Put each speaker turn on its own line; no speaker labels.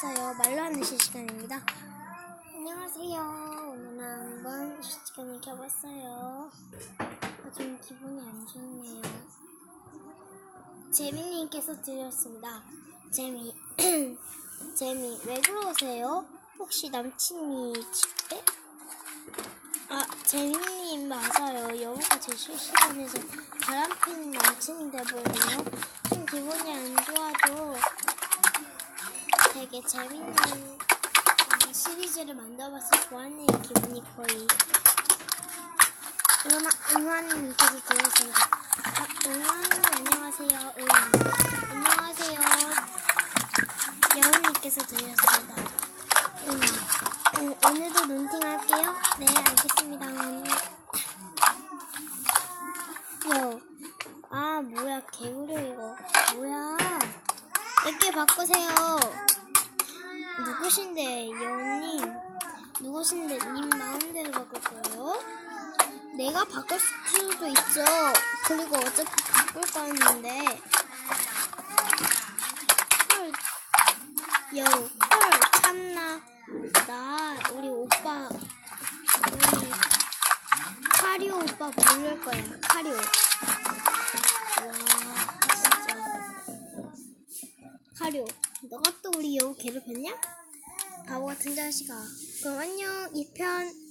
켰어요. 말로 하는 실시간입니다. 안녕하세요. 오늘 한번 실시간을 켜봤어요. 아, 좀 기분이 안 좋네요. 재민님께서 드렸습니다. 재미, 재미, 왜 그러세요? 혹시 남친이 집에? 아, 재민님 맞아요. 여보가 제 실시간에서 바람 피는 남친이 돼버렸네요. 좀 기분이 안 좋아도 되게 재밌는 어, 시리즈를 만들어봐서 좋아하는 기분이 거의 응원, 응원님께서 들으셨습니다. 아, 응원님 안녕하세요. 응원. 안녕하세요. 여운님께서 들으셨습니다. 응원. 응, 오늘도 눈팅 할게요. 네, 알겠습니다. 요. 아, 뭐야, 개구려, 이거. 뭐야. 몇 개 바꾸세요. 누구신데, 여우님? 누구신데, 님 마음대로 바꿀 거예요? 내가 바꿀 수도 있죠. 그리고 어차피 바꿀 거였는데. 헐, 여우, 헐, 참나. 나, 우리 오빠, 우리, 카리오 오빠 부를 거야. 카리오. 와, 진짜. 카리오, 너가 여우 괴롭혔냐? 바보 같은 자식아. 그럼 안녕, 2편.